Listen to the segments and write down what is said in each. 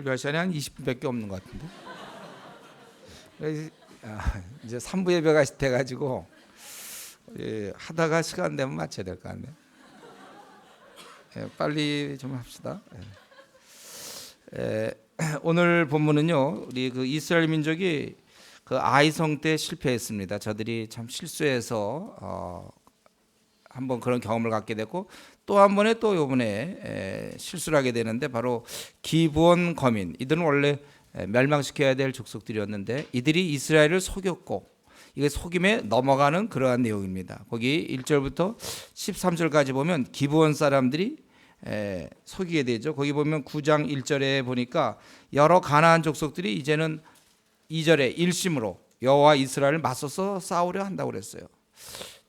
설교할 시간이 한 20분밖에 없는 것 같은데. 아, 이제 3부 예배가 돼가지고 예, 하다가 시간 되면 마쳐야 될 것 같네. 예, 빨리 좀 합시다. 예. 예, 오늘 본문은요, 우리 그 이스라엘 민족이 그 아이성 때 실패했습니다. 저들이 참 실수해서 어, 한번 그런 경험을 갖게 됐고 또한 번에 또 요번에 에, 실수를 하게 되는데 바로 기브온 거민 이들은 원래 에, 멸망시켜야 될 족속들이었는데 이들이 이스라엘을 속였고 이게 속임에 넘어가는 그러한 내용입니다. 거기 1절부터 13절까지 보면 기브온 사람들이 에, 속이게 되죠. 거기 보면 9장 1절에 보니까 여러 가나안 족속들이 이제는 2절에 일심으로 여호와 이스라엘을 맞서서 싸우려 한다고 그랬어요.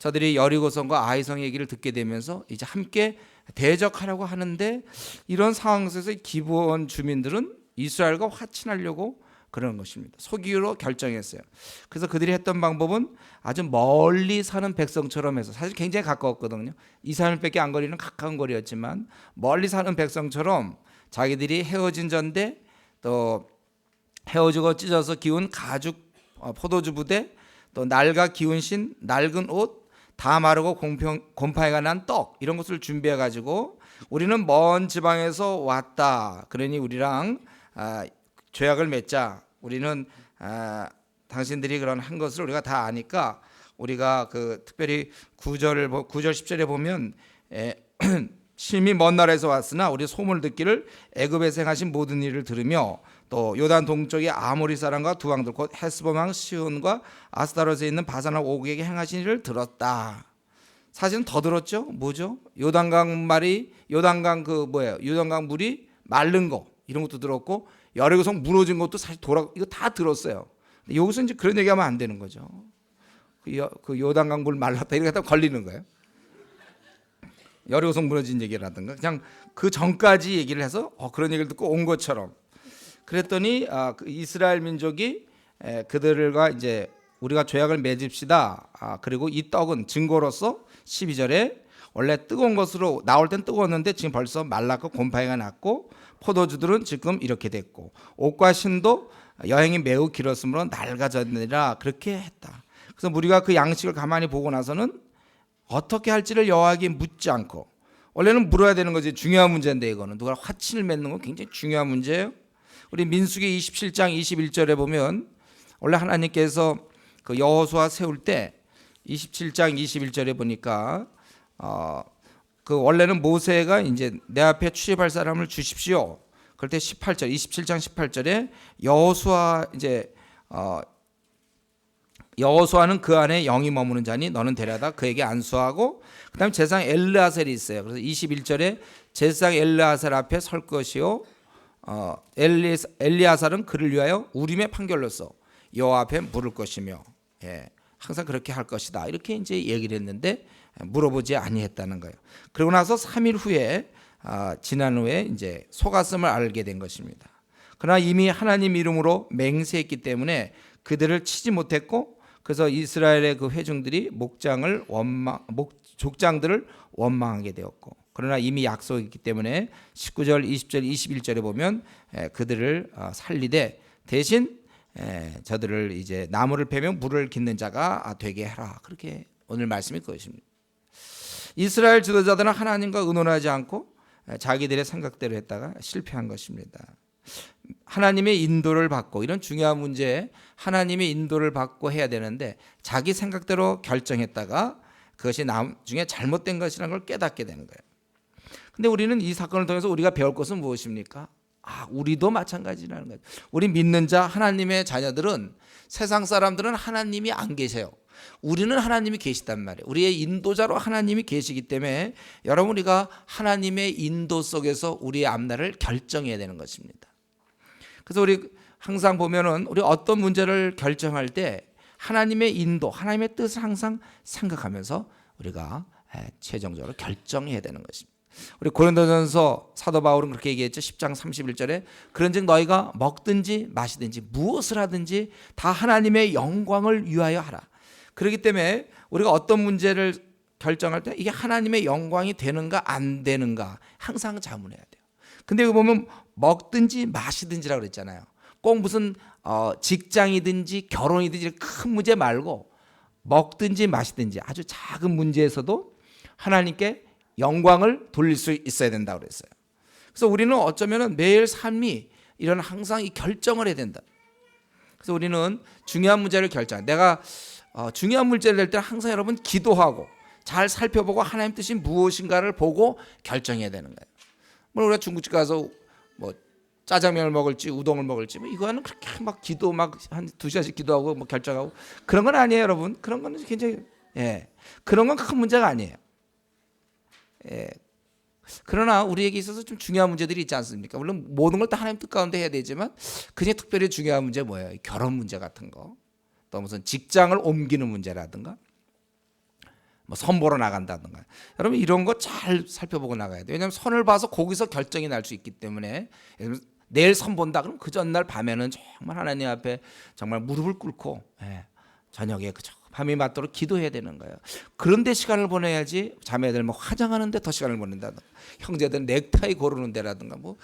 저들이 여리고성과 아이성 얘기를 듣게 되면서 이제 함께 대적하려고 하는데 이런 상황 속에서 기브온 주민들은 이스라엘과 화친하려고 그러는 것입니다. 속이로 결정했어요. 그래서 그들이 했던 방법은 아주 멀리 사는 백성처럼 해서 사실 굉장히 가까웠거든요. 2, 3일밖에 안 거리는 가까운 거리였지만 멀리 사는 백성처럼 자기들이 헤어진 전대 또 헤어지고 찢어서 기운 가죽 어, 포도주 부대 또 낡아 기운 신 낡은 옷 다 마르고 곰평, 곰팡이가 난 떡 이런 것을 준비해 가지고 우리는 먼 지방에서 왔다. 그러니 우리랑 아, 죄악을 맺자. 우리는 아, 당신들이 그런 한 것을 우리가 다 아니까 우리가 그 특별히 구절을 9절 10절에 보면 에, 심히 먼 나라에서 왔으나 우리 소문을 듣기를 애굽에서 행하신 모든 일을 들으며 또 요단 동쪽의 아모리 사람과 두 왕들 곧 헤스본 왕 시온과 아스타롯에 있는 바산왕 오국에게 행하신 일을 들었다. 사실은 더 들었죠. 뭐죠? 요단강 말이 요단강 그 뭐예요? 요단강 물이 마른 거 이런 것도 들었고 여리고성 무너진 것도 사실 돌아 이거 다 들었어요. 여기서 이제 그런 얘기하면 안 되는 거죠. 그, 요, 그 요단강 물 말랐다 이렇게 하다 걸리는 거예요. 여리고성 무너진 얘기라든가 그냥 그 전까지 얘기를 해서 어, 그런 얘기를 듣고 온 것처럼 그랬더니 아, 그 이스라엘 민족이 에, 그들과 이제 우리가 죄악을 맺읍시다. 아, 그리고 이 떡은 증거로서 12절에 원래 뜨거운 것으로 나올 땐 뜨거웠는데 지금 벌써 말랐고 곰팡이가 났고 포도주들은 지금 이렇게 됐고 옷과 신도 여행이 매우 길었으므로 낡아졌느니라 그렇게 했다. 그래서 우리가 그 양식을 가만히 보고 나서는 어떻게 할지를 여호와에게 묻지 않고 원래는 물어야 되는 거지 중요한 문제인데 이거는 누가 화친을 맺는 건 굉장히 중요한 문제예요. 우리 민수기 27장 21절에 보면 원래 하나님께서 그 여호수아 세울 때 27장 21절에 보니까 어 그 원래는 모세가 이제 내 앞에 출입할 사람을 주십시오. 그럴 때 18절 27장 18절에 여호수아 이제 어 여호수아는 그 안에 영이 머무는 자니 너는 데려다 그에게 안수하고 그다음에 제상 엘르아셀이 있어요. 그래서 21절에 제상 엘르아셀 앞에 설 것이요 어, 엘리, 엘리아살은 그를 위하여 우림의 판결로서 여호와 앞에 물을 것이며 예, 항상 그렇게 할 것이다 이렇게 이제 얘기를 했는데 물어보지 아니했다는 거예요. 그러고 나서 3일 후에 아, 지난 후에 이제 속았음을 알게 된 것입니다. 그러나 이미 하나님 이름으로 맹세했기 때문에 그들을 치지 못했고 그래서 이스라엘의 그 회중들이 목장을 원망 목 족장들을 원망하게 되었고 그러나 이미 약속했기 때문에 19절, 20절, 21절에 보면 그들을 어, 살리되 대신 저들을 이제 나무를 패면 물을 깃는 자가 되게 해라. 그렇게 오늘 말씀이 그것입니다. 이스라엘 지도자들은 하나님과 의논하지 않고 자기들의 생각대로 했다가 실패한 것입니다. 하나님의 인도를 받고 이런 중요한 문제에 하나님의 인도를 받고 해야 되는데 자기 생각대로 결정했다가 그것이 나중에 잘못된 것이라는 걸 깨닫게 되는 거예요. 근데 우리는 이 사건을 통해서 우리가 배울 것은 무엇입니까? 아, 우리도 마찬가지라는 거죠. 우리 믿는 자 하나님의 자녀들은 세상 사람들은 하나님이 안 계세요. 우리는 하나님이 계시단 말이에요. 우리의 인도자로 하나님이 계시기 때문에 여러분 우리가 하나님의 인도 속에서 우리의 앞날을 결정해야 되는 것입니다. 그래서 우리 항상 보면은 우리 어떤 문제를 결정할 때 하나님의 인도, 하나님의 뜻을 항상 생각하면서 우리가 최종적으로 결정해야 되는 것입니다. 우리 고린도전서 사도 바울은 그렇게 얘기했죠. 10장 31절에 그런즉 너희가 먹든지 마시든지 무엇을 하든지 다 하나님의 영광을 위하여 하라. 그렇기 때문에 우리가 어떤 문제를 결정할 때 이게 하나님의 영광이 되는가 안 되는가 항상 자문해야 돼요. 근데 여기 보면 먹든지 마시든지라고 그랬잖아요. 꼭 무슨 어, 직장이든지 결혼이든지 큰 문제 말고 먹든지 마시든지 아주 작은 문제에서도 하나님께 영광을 돌릴 수 있어야 된다고 그랬어요. 그래서 우리는 어쩌면은 매일 삶이 이런 항상 이 결정을 해야 된다. 그래서 우리는 중요한 문제를 결정. 내가 어, 중요한 문제를 낼 때는 항상 여러분 기도하고 잘 살펴보고 하나님 뜻이 무엇인가를 보고 결정해야 되는 거예요. 뭐 우리가 중국집 가서 뭐 짜장면을 먹을지 우동을 먹을지 뭐 이거는 그렇게 막 기도 막 한 두 시간씩 기도하고 뭐 결정하고 그런 건 아니에요, 여러분. 그런 거는 굉장히 예 그런 건 큰 문제가 아니에요. 예. 그러나 우리에게 있어서 좀 중요한 문제들이 있지 않습니까? 물론 모든 걸 다 하나님 뜻 가운데 해야 되지만 그중에 특별히 중요한 문제 뭐예요? 결혼 문제 같은 거, 또 무슨 직장을 옮기는 문제라든가, 뭐 선보러 나간다든가. 여러분 이런 거 잘 살펴보고 나가야 돼요. 왜냐하면 선을 봐서 거기서 결정이 날 수 있기 때문에 내일 선 본다 그럼 그 전날 밤에는 정말 하나님 앞에 정말 무릎을 꿇고 예, 저녁에 그저 밤이 맞도록 기도해야 되는 거예요. 그런데 시간을 보내야지 자매들 뭐 화장하는데 더 시간을 보낸다든가 형제들 넥타이 고르는 데라든가 뭐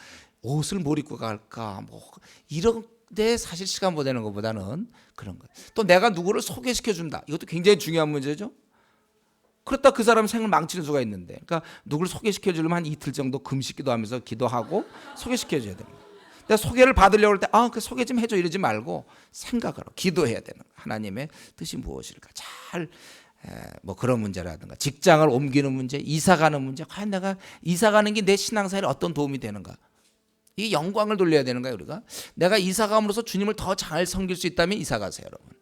옷을 뭘 입고 갈까 뭐 이런 데 사실 시간 보내는 것보다는 그런 거예요. 또 내가 누구를 소개시켜 준다. 이것도 굉장히 중요한 문제죠. 그렇다 그 사람 생을 망치는 수가 있는데, 그러니까 누구를 소개시켜 주려면 한 이틀 정도 금식기도 하면서 기도하고 소개시켜 줘야 됩니다. 소개를 받으려고 할 때, 아, 그 소개 좀 해줘 이러지 말고 하고 기도해야 되는. 하나님의 뜻이 무엇일까? 잘, 에, 뭐 그런 문제라든가, 직장을 옮기는 문제, 이사 가는 문제, 과연 내가 이사 가는 게 내 신앙생활에 어떤 도움이 되는가? 이 영광을 돌려야 되는 거예요, 우리가. 내가 이사 감으로써 주님을 더 잘 섬길 수 있다면 이사 가세요, 여러분.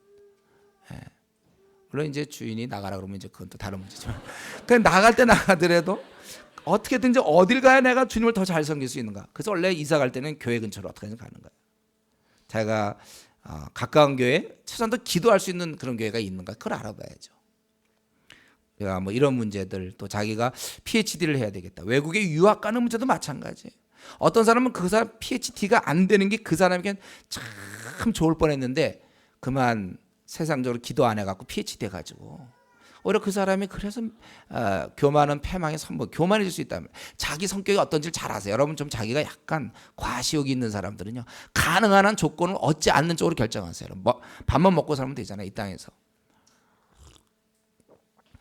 예. 물론 이제 주인이 나가라 그러면 이제 그건 또 다른 문제지만, 그냥 나갈 때 나가더라도 어떻게든지 어딜 가야 내가 주님을 더 잘 섬길 수 있는가? 그래서 원래 이사 갈 때는 교회 근처로 어떻게 가는 거예요. 제가 어, 가까운 교회 최소한도 기도할 수 있는 그런 교회가 있는가? 그걸 알아봐야죠. 내가 뭐 이런 문제들 또 자기가 PhD를 해야 되겠다. 외국에 유학 가는 문제도 마찬가지예요. 어떤 사람은 그 사람 PhD가 안 되는 게 그 사람에겐 참 좋을 뻔했는데 그만 세상적으로 기도 안 해갖고 PhD 해가지고 오히려 그 사람이 그래서 어, 교만은 패망의 선보 교만해질 수 있다면 자기 성격이 어떤지 잘 아세요. 여러분 좀 자기가 약간 과시욕이 있는 사람들은요 가능한 한 조건을 얻지 않는 쪽으로 결정하세요. 뭐, 밥만 먹고 살면 되잖아요 이 땅에서.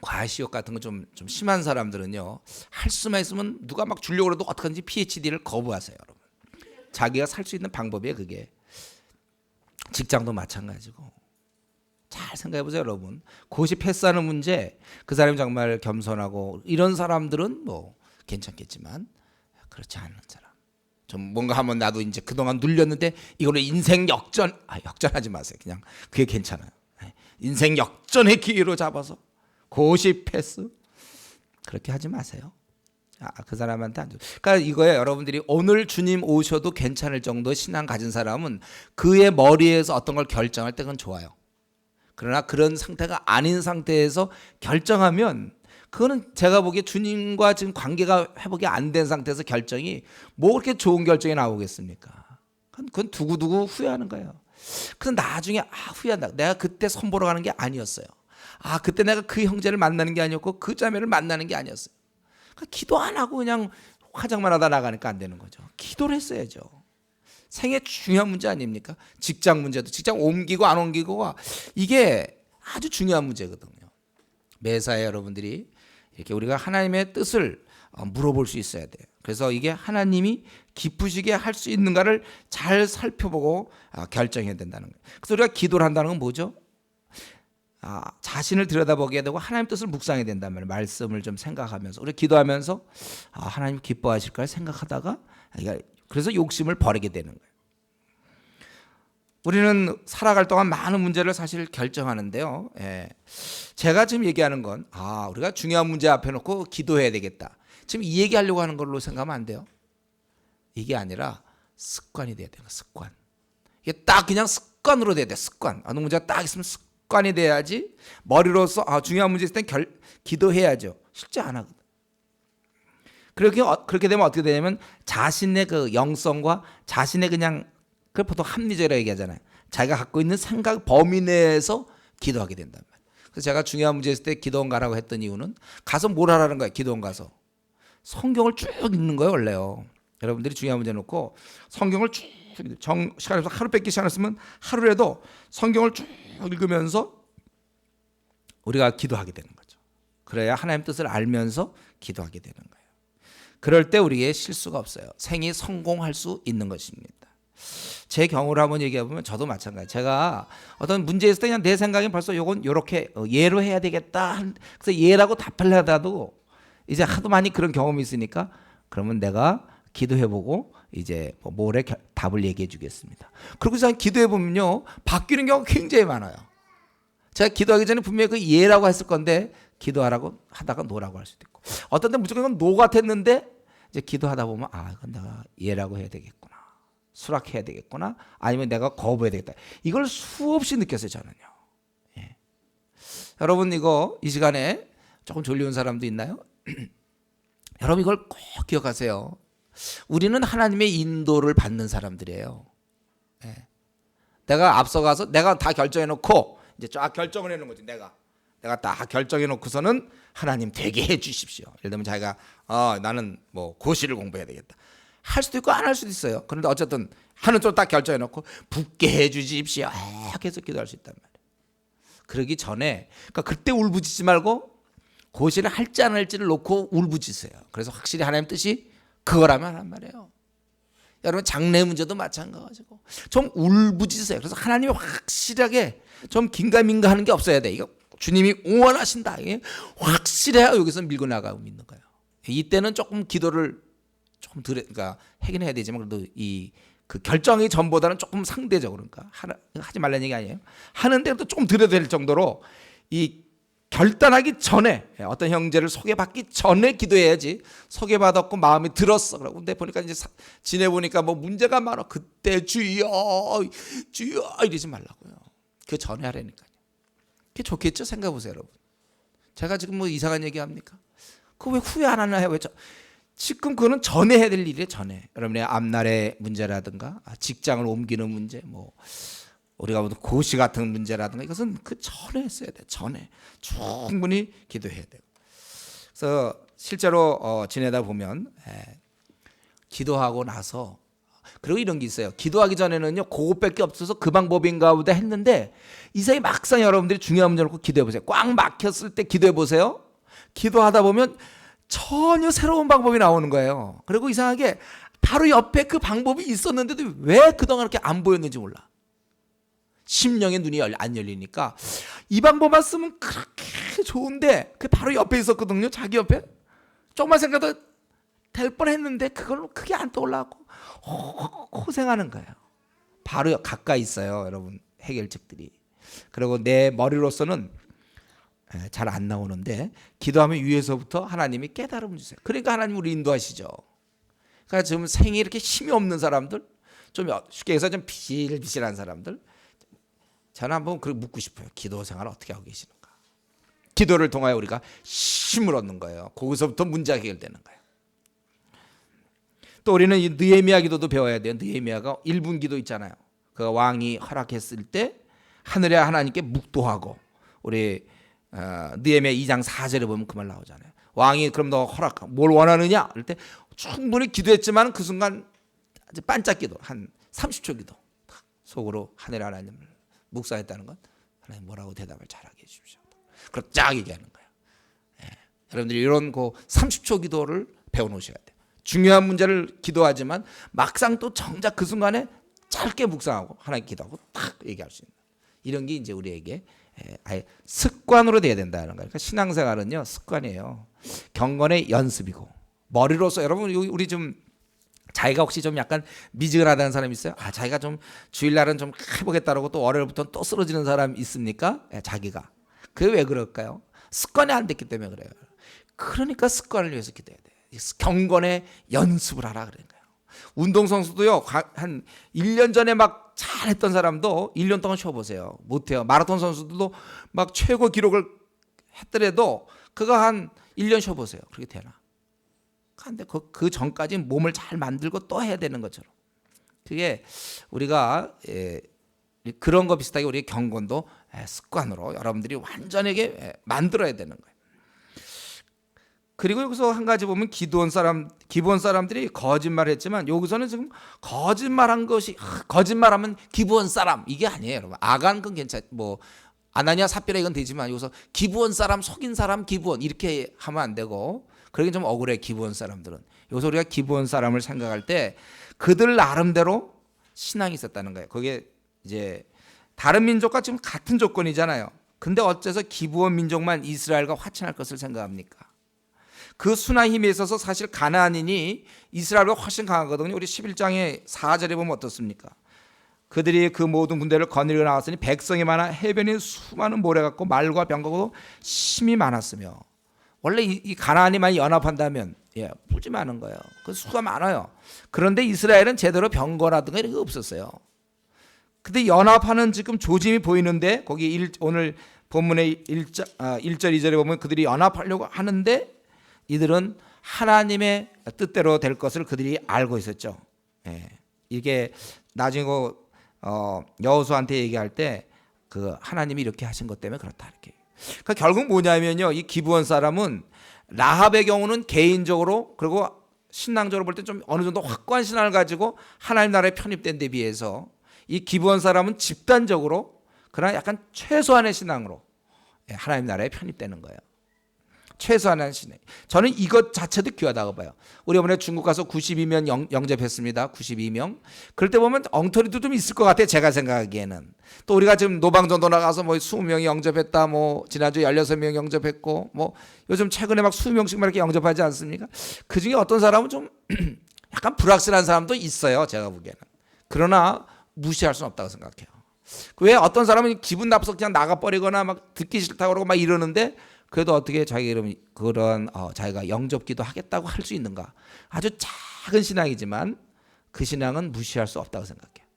과시욕 같은 거 좀 좀 심한 사람들은요 할 수만 있으면 누가 막 주려고 해도 어떻게든지 PhD를 거부하세요 여러분. 자기가 살 수 있는 방법이에요 그게. 직장도 마찬가지고. 잘 생각해 보세요, 여러분. 고시 패스하는 문제, 그 사람이 정말 겸손하고 이런 사람들은 뭐 괜찮겠지만 그렇지 않은 사람. 좀 뭔가 하면 나도 이제 그동안 눌렸는데 이거는 인생 역전, 아 역전하지 마세요. 그냥 그게 괜찮아요. 네. 인생 역전의 기회로 잡아서 고시 패스 그렇게 하지 마세요. 아, 그 사람한테 안 줘. 그러니까 이거예요. 여러분들이 오늘 주님 오셔도 괜찮을 정도의 신앙 가진 사람은 그의 머리에서 어떤 걸 결정할 때 그건 좋아요. 그러나 그런 상태가 아닌 상태에서 결정하면 그거는 제가 보기에 주님과 지금 관계가 회복이 안 된 상태에서 결정이 뭐 그렇게 좋은 결정이 나오겠습니까? 그건, 두고두고 후회하는 거예요. 그래서 나중에 아 후회한다. 내가 그때 선보러 가는 게 아니었어요. 아 그때 내가 그 형제를 만나는 게 아니었고 그 자매를 만나는 게 아니었어요. 그러니까 기도 안 하고 그냥 화장만 하다 나가니까 안 되는 거죠. 기도를 했어야죠. 생애 중요한 문제 아닙니까? 직장 문제도 직장 옮기고 안 옮기고가 이게 아주 중요한 문제거든요. 매사에 여러분들이 이렇게 우리가 하나님의 뜻을 어, 물어볼 수 있어야 돼요. 그래서 이게 하나님이 기쁘시게 할 수 있는가를 잘 살펴보고 아, 결정해야 된다는 거예요. 그래서 우리가 기도를 한다는 건 뭐죠? 아, 자신을 들여다보게 되고 하나님 뜻을 묵상해야 말이에요. 말씀을 좀 생각하면서 우리 기도하면서 아, 하나님 기뻐하실까 생각하다가 그래서 욕심을 버리게 되는 거예요. 우리는 살아갈 동안 많은 문제를 사실 결정하는데요. 예. 제가 지금 얘기하는 건, 아, 우리가 중요한 문제 앞에 놓고 기도해야 되겠다. 지금 이 얘기 하려고 하는 걸로 생각하면 안 돼요. 이게 아니라 습관이 돼야 돼요. 습관. 이게 딱 그냥 습관으로 돼야 돼. 습관. 어느 문제가 딱 있으면 습관이 돼야지 머리로서 아, 중요한 문제 있을 땐 결, 기도해야죠. 쉽지 않아. 그렇게 어, 그렇게 되면 어떻게 되냐면 자신의 그 영성과 자신의 그냥 그 보통 합리적이라고 얘기하잖아요. 자기가 갖고 있는 생각 범위 내에서 기도하게 된단 말이에요. 그래서 제가 중요한 문제 있을 때 기도원 가라고 했던 이유는 가서 뭘 하라는 거예요. 기도원 가서 성경을 쭉 읽는 거예요, 원래요. 여러분들이 중요한 문제 놓고 성경을 쭉 정, 시간에서 하루 뺏기 시간했으면 하루라도 성경을 쭉 읽으면서 우리가 기도하게 되는 거죠. 그래야 하나님 뜻을 알면서 기도하게 되는 거예요. 그럴 때 우리의 실수가 없어요. 생이 성공할 수 있는 것입니다. 제 경우를 한번 얘기해 보면 저도 마찬가지. 제가 어떤 문제 있을 때 그냥 내 생각에 벌써 요건 요렇게 어, 예로 해야 되겠다. 그래서 예라고 답하려 하다도 이제 하도 많이 그런 경험이 있으니까 그러면 내가 기도해 보고 이제 뭐 모레 겨- 답을 얘기해 주겠습니다. 그리고서 기도해 보면요. 바뀌는 경우가 굉장히 많아요. 제가 기도하기 전에 분명히 그 예라고 했을 건데 기도하라고 하다가 노라고 할 수도 있고 어떤 때 무조건 노 같았는데 이제 기도하다 보면 아 이건 내가 예라고 해야 되겠구나. 수락해야 되겠구나. 아니면 내가 거부해야 되겠다. 이걸 수없이 느꼈어요 저는요. 예. 여러분 이거 이 시간에 조금 졸려온 사람도 있나요? 여러분 이걸 꼭 기억하세요. 우리는 하나님의 인도를 받는 사람들이에요. 예. 내가 앞서가서 내가 다 결정해 놓고 이제 쫙 결정을 해 놓은 거지 내가. 내가 다 결정해 놓고서는 하나님 되게 해 주십시오. 예를 들면 자기가 어 나는 뭐 고시를 공부해야 되겠다. 할 수도 있고 안 할 수도 있어요. 그런데 어쨌든 하는 쪽으로 딱 결정해 놓고 붙게 해 주십시오. 아, 계속 기도할 수 있단 말이에요. 그러기 전에 그러니까 그때 울부짖지 말고 고시를 할지 안 할지를 놓고 울부짖으세요. 그래서 확실히 하나님 뜻이 그거라면 하란 말이에요. 여러분 장래 문제도 마찬가지고 좀 울부짖으세요. 그래서 하나님이 확실하게 좀 긴가민가 하는 게 없어야 돼. 이거 주님이 응원하신다. 확실해야 여기서 밀고 나가고 있는 거예요. 이때는 조금 기도를 조금 덜 그러니까 하긴 해야 되지만 그래도 이 그 결정이 전보다는 조금 상대적으로 그러니까 하지 말라는 얘기 아니에요. 하는데도 조금 들여야 될 정도로 이 결단하기 전에 어떤 형제를 소개받기 전에 기도해야지 소개받았고 마음이 들었어. 근데 보니까 이제 사- 지내 보니까 뭐 문제가 많아. 그때 주여 주여 이러지 말라고요. 그 전에 하라니까요. 그게 좋겠죠? 생각해 보세요, 여러분. 제가 지금 뭐 이상한 얘기 합니까? 그 왜 후회 안 하나 해요? 왜 저, 지금 그거는 전에 해야 될 일이에요, 전에. 여러분의 앞날의 문제라든가 아, 직장을 옮기는 문제, 뭐 우리가 보는 고시 같은 문제라든가 이것은 그 전에 했어야 돼. 전에 충분히 기도해야 돼요. 그래서 실제로 어, 지내다 보면 예, 기도하고 나서 그리고 이런 게 있어요. 기도하기 전에는요 그것밖에 없어서 그 방법인가 보다 했는데 이사이 막상 여러분들이 중요한 문제 놓고 기도해 보세요. 꽉 막혔을 때 기도해 보세요. 기도하다 보면 전혀 새로운 방법이 나오는 거예요. 그리고 이상하게 바로 옆에 그 방법이 있었는데도 왜 그동안 이렇게 안 보였는지 몰라. 심령의 눈이 열- 안 열리니까 이 방법만 쓰면 그렇게 좋은데 그 바로 옆에 있었거든요. 자기 옆에 조금만 생각도 될 뻔했는데 그걸 크게 안 떠올라고 고생하는 거예요. 바로 가까이 있어요, 여러분 해결책들이. 그리고 내 머리로서는 잘 안 나오는데 기도하면 위에서부터 하나님이 깨달음 주세요. 그러니까 하나님 우리 인도하시죠. 그러니까 지금 생이 이렇게 힘이 없는 사람들, 좀 쉽게 해서 좀 비실비실한 사람들, 저는 한번 그 묻고 싶어요. 기도 생활 어떻게 하고 계시는가? 기도를 통하여 우리가 힘을 얻는 거예요. 거기서부터 문제가 해결되는 거예요. 또 우리는 이 느헤미야 기도도 배워야 돼요. 느헤미야가 1분 기도 있잖아요. 그 왕이 허락했을 때 하늘에 하나님께 묵도하고 우리 어, 느헤미야 2장 4절에 보면 그 말 나오잖아요. 왕이 그럼 너 허락 뭘 원하느냐? 그럴 때 충분히 기도했지만 그 순간 반짝 기도 한 30초 기도 탁 속으로 하늘 하나님을 묵상했다는 건 하나님 뭐라고 대답을 잘하게 해 주십시오. 그럼 쫙 얘기하는 거예요. 예. 여러분들이 이런 그 30초 기도를 배워 놓으셔야 돼요. 중요한 문제를 기도하지만 막상 또 정작 그 순간에 짧게 묵상하고 하나님 기도하고 딱 얘기할 수 있는 이런 게 이제 우리에게 예, 아예 습관으로 돼야 된다는 거예요. 그러니까 신앙생활은요 습관이에요. 경건의 연습이고 머리로서 여러분 우리 좀 자기가 혹시 좀 약간 미지근하다는 사람 있어요? 아 자기가 좀 주일날은 좀 해보겠다라고 또 월요일부터 또 쓰러지는 사람 있습니까? 예, 자기가 그게 왜 그럴까요? 습관이 안 됐기 때문에 그래요. 그러니까 습관을 위해서 기도해야 돼. 이 경건의 연습을 하라 그런 거예요. 운동선수도요, 가- 한 1년 전에 막 잘했던 사람도 1년 동안 쉬어보세요. 못해요. 마라톤 선수들도 막 최고 기록을 했더라도 그거 한 1년 쉬어보세요. 그렇게 되나? 근데 그, 그 전까지 몸을 잘 만들고 또 해야 되는 것처럼. 그게 우리가 예, 그런 거 비슷하게 우리의 경건도 예, 습관으로 여러분들이 완전하게 예, 만들어야 되는 거예요. 그리고 여기서 한 가지 보면 기도원 사람 기본 사람들이 거짓말했지만 여기서는 지금 거짓말한 것이 아, 거짓말하면 기부원 사람 이게 아니에요, 여러분. 아간 건 괜찮 뭐 아나니아 삽비라 이건 되지만 여기서 기부원 사람 속인 사람 기부원 이렇게 하면 안 되고 그러긴 좀 억울해 기부원 사람들은 여기서 우리가 기부원 사람을 생각할 때 그들 나름대로 신앙이 있었다는 거예요. 그게 이제 다른 민족과 지금 같은 조건이잖아요. 근데 어째서 기부원 민족만 이스라엘과 화친할 것을 생각합니까? 그 순화 힘에 있어서 사실 가나안인이 이스라엘보다 훨씬 강하거든요. 우리 11장의 4절에 보면 어떻습니까? 그들이 그 모든 군대를 거느리고 나왔으니 백성이 많아 해변이 수많은 모래 같고 말과 병거고 심이 많았으며 원래 이, 이 가나안이만 연합한다면 예, 무지 많은 거예요. 그 수가 많아요. 그런데 이스라엘은 제대로 병거라든가 이런 게 없었어요. 근데 연합하는 지금 조짐이 보이는데 거기 일, 오늘 본문의 1절, 아, 1절 2절에 보면 그들이 연합하려고 하는데 이들은 하나님의 뜻대로 될 것을 그들이 알고 있었죠. 예. 이게 나중에 그, 어, 여호수한테 얘기할 때 그 하나님이 이렇게 하신 것 때문에 그렇다 이렇게. 그러니까 결국 뭐냐면요. 이 기부원 사람은 라합의 경우는 개인적으로 그리고 신앙적으로 볼 때 좀 어느 정도 확고한 신앙을 가지고 하나님 나라에 편입된 데 비해서 이 기부원 사람은 집단적으로 그러나 약간 최소한의 신앙으로 예, 하나님 나라에 편입되는 거예요. 최소한의 신앙. 저는 이것 자체도 귀하다고 봐요. 우리 이번에 중국 가서 92명 영, 영접했습니다. 92명. 그럴 때 보면 엉터리도 좀 있을 것 같아요. 제가 생각하기에는. 또 우리가 지금 노방전도 나가서 뭐 20명이 영접했다. 뭐 지난주에 16명 영접했고 뭐 요즘 최근에 막 20명씩 막 이렇게 영접하지 않습니까? 그 중에 어떤 사람은 좀 약간 불확실한 사람도 있어요. 제가 보기에는. 그러나 무시할 수는 없다고 생각해요. 왜 어떤 사람은 기분 나빠서 그냥 나가버리거나 막 듣기 싫다고 그러고 막 이러는데 그래도 어떻게 자기 이름 그런 어, 자기가 영접기도 하겠다고 할 수 있는가? 아주 작은 신앙이지만 그 신앙은 무시할 수 없다고 생각해요.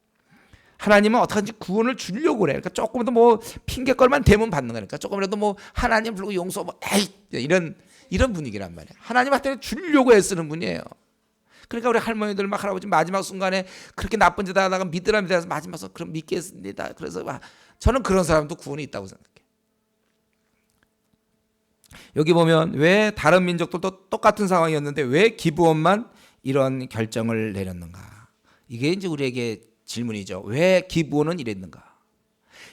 하나님은 어떻게든지 구원을 주려고 그래. 그러니까 조금이라도 뭐 핑계걸만 대면 받는 거니까 조금이라도 뭐 하나님 부르고 용서 뭐 에이 이런 이런 분위기란 말이야. 하나님한테 주려고 애쓰는 분이에요. 그러니까 우리 할머니들 막 할아버지 마지막 순간에 그렇게 나쁜 짓 하다가 믿으라 믿어서 마지막서 그럼 믿겠습니다. 그래서 막 저는 그런 사람도 구원이 있다고 생각해요. 여기 보면 왜 다른 민족들도 똑같은 상황이었는데 왜 기부원만 이런 결정을 내렸는가? 이게 이제 우리에게 질문이죠. 왜 기부원은 이랬는가?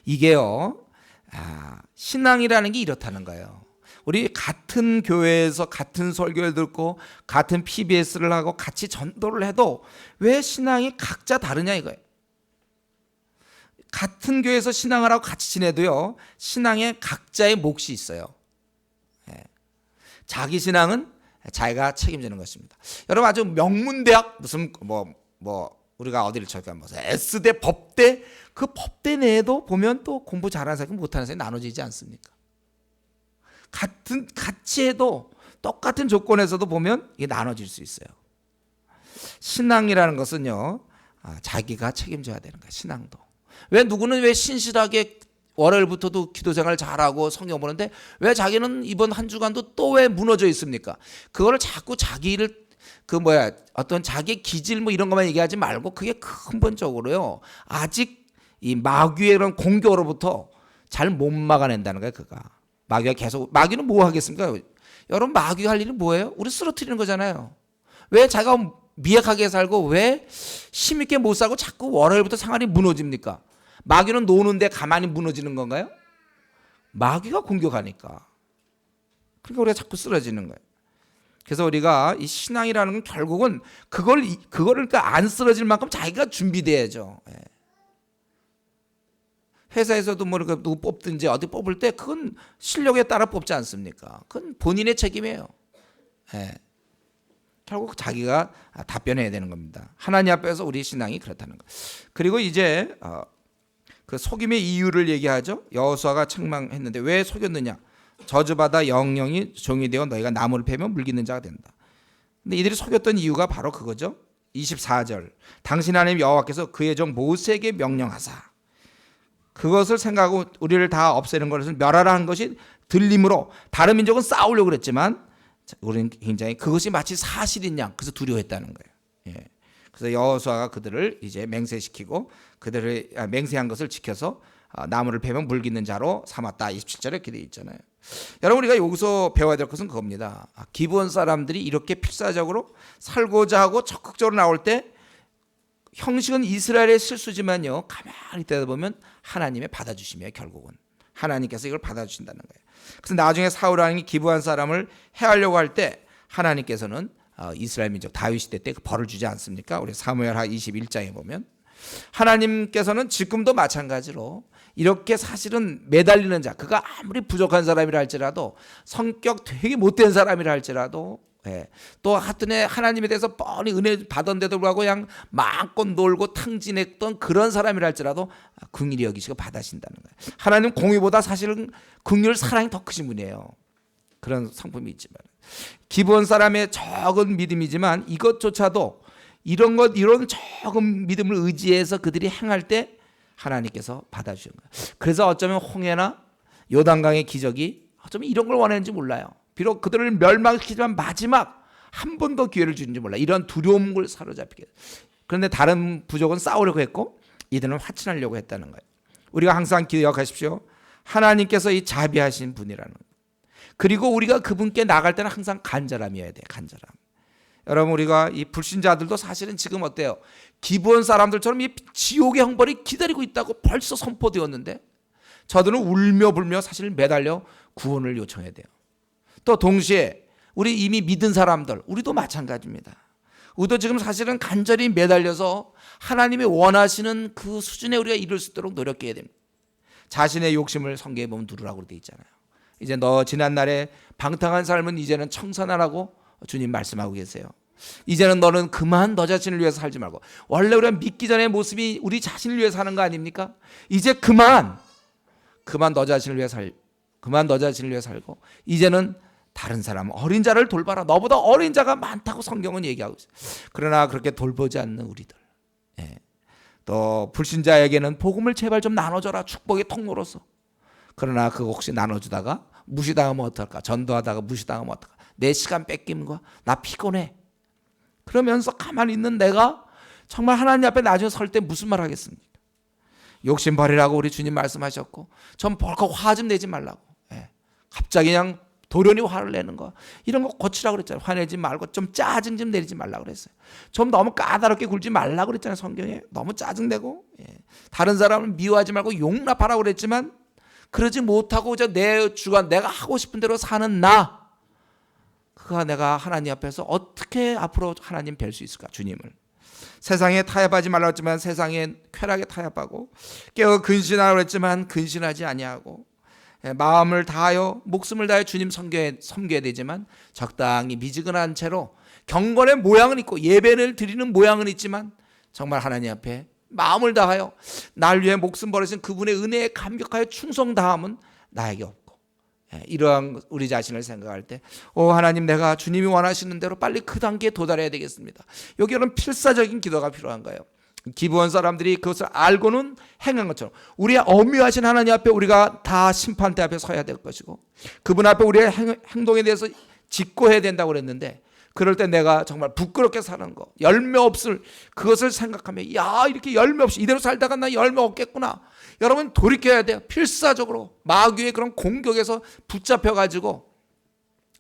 이게요, 아, 신앙이라는 게 이렇다는 거예요. 우리 같은 교회에서 같은 설교를 듣고 같은 PBS를 하고 같이 전도를 해도 왜 신앙이 각자 다르냐 이거예요. 같은 교회에서 신앙을 하고 같이 지내도요, 신앙에 각자의 몫이 있어요. 자기 신앙은 자기가 책임지는 것입니다. 여러분 아주 명문 대학 무슨 뭐뭐 뭐 우리가 어디를 저기 뭐 S대 법대 그 법대 내에도 보면 또 공부 잘하는 사람 못하는 사람이 나눠지지 않습니까? 같은 같이 해도 똑같은 조건에서도 보면 이게 나눠질 수 있어요. 신앙이라는 것은요 아, 자기가 책임져야 되는 거야 신앙도. 왜 누구는 왜 신실하게 월요일부터도 기도 생활 잘하고 성경 보는데 왜 자기는 이번 한 주간도 또 왜 무너져 있습니까? 그거를 자꾸 자기를 그 뭐야 어떤 자기 기질 뭐 이런 것만 얘기하지 말고 그게 근본적으로요 아직 이 마귀의 그런 공격으로부터 잘 못 막아낸다는 거야 그가 마귀가 계속 마귀는 뭐 하겠습니까? 여러분 마귀가 할 일은 뭐예요? 우리 쓰러뜨리는 거잖아요. 왜 자기가 미약하게 살고 왜 힘있게 못 살고 자꾸 월요일부터 생활이 무너집니까? 마귀는 노는데 가만히 무너지는 건가요? 마귀가 공격하니까. 그러니까 우리가 자꾸 쓰러지는 거예요. 그래서 우리가 이 신앙이라는 건 결국은 그걸 그거를 그러니까 안 쓰러질 만큼 자기가 준비돼야죠. 예. 회사에서도 뭐 누구 뽑든지 어디 뽑을 때 그건 실력에 따라 뽑지 않습니까? 그건 본인의 책임이에요. 예. 결국 자기가 답변해야 되는 겁니다. 하나님 앞에서 우리 신앙이 그렇다는 거. 그리고 이제 어, 그 속임의 이유를 얘기하죠. 여호수아가 책망했는데 왜 속였느냐? 저주받아 영영이 종이 되어 너희가 나무를 패면 물기는 자가 된다. 근데 이들이 속였던 이유가 바로 그거죠. 24절. 당신 하나님 여호와께서 그의 종 모세에게 명령하사 그것을 생각하고 우리를 다 없애는 것을 멸하라 한 것이 들림으로 다른 민족은 싸우려고 그랬지만 우리는 굉장히 그것이 마치 사실인 양 그래서 두려워했다는 거예요. 예. 그래서 여호수아가 그들을 이제 맹세시키고 그들을 아, 맹세한 것을 지켜서 아, 나무를 패면 물기는 자로 삼았다. 27절에 이렇게 돼 있잖아요. 여러분 우리가 여기서 배워야 될 것은 그겁니다. 아, 기본 사람들이 이렇게 필사적으로 살고자 하고 적극적으로 나올 때 형식은 이스라엘의 실수지만요. 가만히 있다 보면 하나님의 받아주심이에요. 결국은 하나님께서 이걸 받아주신다는 거예요. 그래서 나중에 사울 왕이 기부한 사람을 해하려고 할 때 하나님께서는 어, 이스라엘 민족 다윗 시대 때그 벌을 주지 않습니까? 우리 사무엘하 21장에 보면 하나님께서는 지금도 마찬가지로 이렇게 사실은 매달리는 자, 그가 아무리 부족한 사람이라 할지라도 성격 되게 못된 사람이라 할지라도 예. 또 하여튼에 하나님에 대해서 뻔히 은혜 받은데도 불구하고 그냥 마음껏 놀고 탕진했던 그런 사람이라 할지라도 긍휼히 여기시고 받아신다는 거예요. 하나님 공의보다 사실은 긍휼 사랑이 더 크신 분이에요. 그런 성품이 있지만 기본 사람의 적은 믿음이지만 이것조차도 이런 것 이런 적은 믿음을 의지해서 그들이 행할 때 하나님께서 받아주신 거예요. 그래서 어쩌면 홍해나 요단강의 기적이 어쩌면 이런 걸 원했는지 몰라요. 비록 그들을 멸망시키지만 마지막 한 번 더 기회를 주는지 몰라. 이런 두려움을 사로잡히게. 그런데 다른 부족은 싸우려고 했고 이들은 화친하려고 했다는 거예요. 우리가 항상 기억하십시오. 하나님께서 이 자비하신 분이라는 거. 그리고 우리가 그분께 나갈 때는 항상 간절함이어야 돼. 간절함. 여러분 우리가 이 불신자들도 사실은 지금 어때요? 기본 사람들처럼 이 지옥의 형벌이 기다리고 있다고 벌써 선포되었는데 저들은 울며 불며 사실 매달려 구원을 요청해야 돼요. 또 동시에 우리 이미 믿은 사람들 우리도 마찬가지입니다. 우리도 지금 사실은 간절히 매달려서 하나님이 원하시는 그 수준에 우리가 이룰 수 있도록 노력해야 됩니다. 자신의 욕심을 성경에 보면 누르라고 되어 있잖아요. 이제 너 지난날에 방탕한 삶은 이제는 청산하라고 주님 말씀하고 계세요. 이제는 너는 그만 너 자신을 위해서 살지 말고 원래 우리가 믿기 전의 모습이 우리 자신을 위해서 사는 거 아닙니까? 이제 그만 그만 너 자신을 위해 살 그만 너 자신을 위해 살고 이제는 다른 사람 어린 자를 돌봐라 너보다 어린 자가 많다고 성경은 얘기하고 있어요. 그러나 그렇게 돌보지 않는 우리들 예. 또 불신자에게는 복음을 제발 좀 나눠줘라 축복의 통로로서 그러나 그거 혹시 나눠주다가 무시당하면 어떨까? 전도하다가 무시당하면 어떨까? 내 시간 뺏기는 거야? 나 피곤해. 그러면서 가만히 있는 내가 정말 하나님 앞에 나중에 설 때 무슨 말 하겠습니까? 욕심 버리라고 우리 주님 말씀하셨고 전 벌컥 화 좀 내지 말라고. 예. 갑자기 그냥 도련이 화를 내는 거. 이런 거 고치라고 그랬잖아요. 화내지 말고 좀 짜증 좀 내리지 말라고 그랬어요. 좀 너무 까다롭게 굴지 말라고 그랬잖아요 성경에. 너무 짜증내고 예. 다른 사람을 미워하지 말고 용납하라고 그랬지만 그러지 못하고 내 주관 내가 하고 싶은 대로 사는 나. 그가 내가 하나님 앞에서 어떻게 앞으로 하나님 뵐 수 있을까 주님을. 세상에 타협하지 말라고 했지만 세상에 쾌락에 타협하고 깨어 근신하라고 했지만 근신하지 아니하고 예, 마음을 다하여 목숨을 다해 주님 섬겨야, 섬겨야 되지만 적당히 미지근한 채로 경건의 모양은 있고 예배를 드리는 모양은 있지만 정말 하나님 앞에 마음을 다하여 날 위해 목숨 버리신 그분의 은혜에 감격하여 충성 다함은 나에게 없고 예, 이러한 우리 자신을 생각할 때, 오 하나님, 내가 주님이 원하시는 대로 빨리 그 단계에 도달해야 되겠습니다. 여기는 필사적인 기도가 필요한 거예요. 기부한 사람들이 그것을 알고는 행한 것처럼 우리의 엄미하신 하나님 앞에 우리가 다 심판대 앞에 서야 될 것이고 그분 앞에 우리의 행 동에 대해서 직고해야 된다고 그랬는데 그럴 때 내가 정말 부끄럽게 사는 거 열매 없을 그것을 생각하면 야 이렇게 열매 없이 이대로 살다가 나 열매 없겠구나. 여러분 돌이켜야 돼요. 필사적으로 마귀의 그런 공격에서 붙잡혀 가지고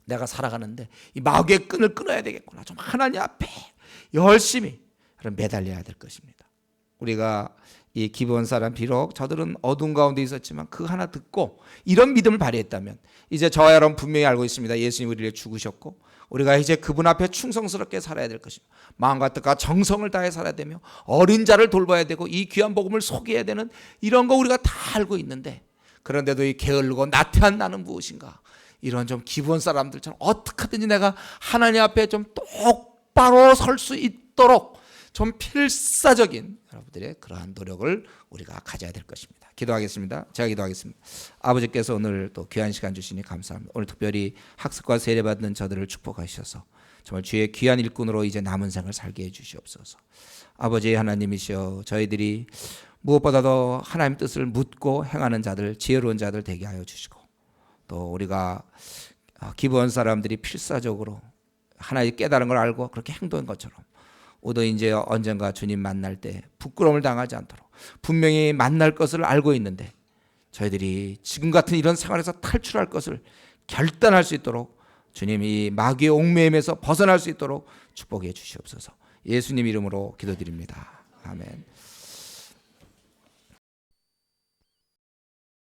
내가 살아가는데 이 마귀의 끈을 끊어야 되겠구나. 좀 하나님 앞에 열심히 매달려야 될 것입니다. 우리가 이 기본 사람 비록 저들은 어둠 가운데 있었지만 그 하나 듣고 이런 믿음을 발휘했다면 이제 저와 여러분 분명히 알고 있습니다. 예수님 우리를 죽으셨고 우리가 이제 그분 앞에 충성스럽게 살아야 될 것입니다. 마음과 뜻과 정성을 다해 살아야 되며 어린 자를 돌봐야 되고 이 귀한 복음을 소개해야 되는 이런 거 우리가 다 알고 있는데 그런데도 이 게을르고 나태한 나는 무엇인가 이런 좀 기본 사람들처럼 어떻게 하든지 내가 하나님 앞에 좀 똑바로 설 수 있도록 좀 필사적인 여러분들의 그러한 노력을 우리가 가져야 될 것입니다. 기도하겠습니다. 제가 기도하겠습니다. 아버지께서 오늘 또 귀한 시간 주시니 감사합니다. 오늘 특별히 학습과 세례 받는 저들을 축복하셔서 정말 주의 귀한 일꾼으로 이제 남은 생을 살게 해 주시옵소서. 아버지 하나님이시여 저희들이 무엇보다도 하나님 뜻을 묻고 행하는 자들 지혜로운 자들 되게 하여 주시고 또 우리가 기부한 사람들이 필사적으로 하나의 깨달은 걸 알고 그렇게 행동한 것처럼 우도 이제 언젠가 주님 만날 때 부끄러움을 당하지 않도록 분명히 만날 것을 알고 있는데 저희들이 지금 같은 이런 생활에서 탈출할 것을 결단할 수 있도록 주님이 마귀의 옥매임에서 벗어날 수 있도록 축복해 주시옵소서. 예수님 이름으로 기도드립니다. 아멘.